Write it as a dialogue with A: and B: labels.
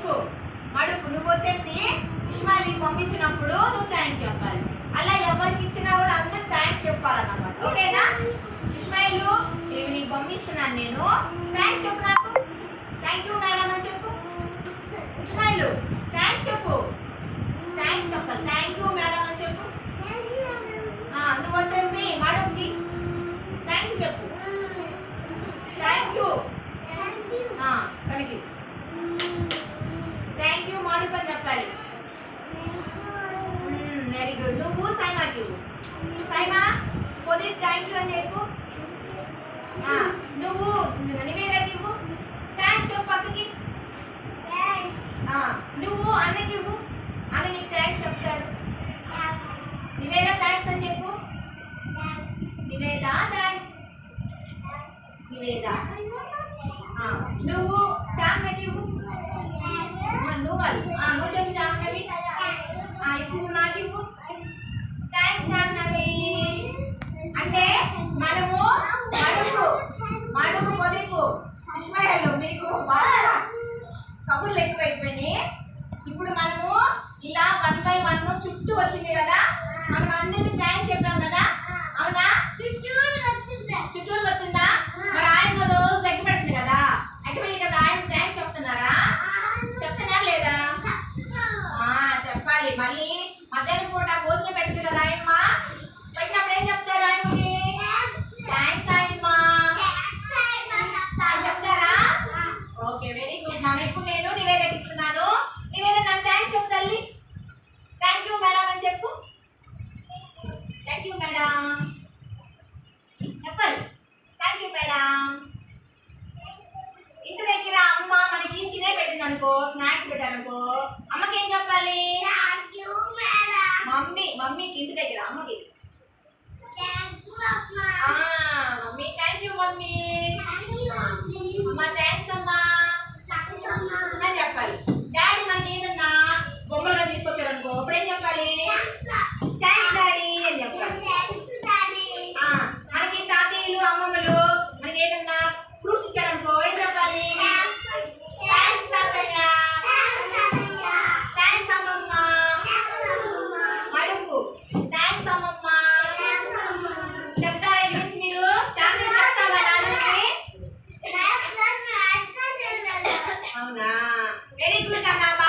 A: మడుపు మడుపు నువ్వు వచ్చేసి ఇస్మాయిల్కి పంపించినప్పుడు నువ్వు థ్యాంక్స్ చెప్పాలి. అలా ఎవరికి ఇచ్చినా కూడా అందరు థ్యాంక్స్ చెప్పాలన్నమాట. ఓకేనా? ఇస్మాయిల్ నేను నీకు పంపిస్తున్నాను నేను. థ్యాంక్స్ చెప్పు నాకు. థ్యాంక్ యూ మేడం అని చెప్పు. ఇస్మాయిల్ థ్యాంక్స్ చెప్పు. థ్యాంక్స్ చెప్పాలి. థ్యాంక్ యూ మేడం అని చెప్పు. నువ్వు వచ్చేసి గుడ్ నువ్వు సైమాకి సైమా పొది థ్యాంక్ యూ అని చెప్పు. నువ్వు నివేదకి ఇవ్వు థ్యాంక్స్ చెప్పు పక్కకి నువ్వు అన్నకి ఇవ్వు. అన్న నీకు థ్యాంక్స్ చెప్తాడు. నివేద థ్యాంక్స్ అని చెప్పు. నివేద థ్యాంక్స్ నివేద. నువ్వు చామ్నకి ఇవ్వు. నువ్వు నువ్వు చెప్పు చామ్నవి. ఇప్పుడు నువ్వు నాకు ఇవ్వు థ్యాంక్స్ చామ్నవి అంటే మనము మడుపు మడుపు పొదుపు విస్మయాలు మీకు బాగా ఎక్కువైపోయినాయి ఇప్పుడు మనము ఇలా వన్ బై వన్ చుట్టూ వచ్చింది కదా మనం అందరికి థ్యాంక్స్ చెప్పాం కదా. అవునా? చుట్టూరుకి వచ్చిందా మరి ఆయన రోజు ఎగ్గి పెడుతుంది కదా. ఎగ్గి పెట్టేటప్పుడు ఆయన థ్యాంక్స్ చెప్తున్నారా? చెప్తున్నారా లేదా? చెప్పాలి. మళ్ళీ వెరీ ఇప్పుడు నేను నివేదన ఇస్తున్నాను. నివేదన నాకు థ్యాంక్స్ చెప్పు తల్లి. థ్యాంక్ యూ మేడం అని చెప్పు. థ్యాంక్ యూ మేడం చెప్పాలి. థ్యాంక్ యూ మేడం ఇంటి దగ్గర అమ్మ మనకి తినే పెట్టింది అనుకో స్నాక్స్ పెట్టారనుకో Sauna. Very good, Kakama.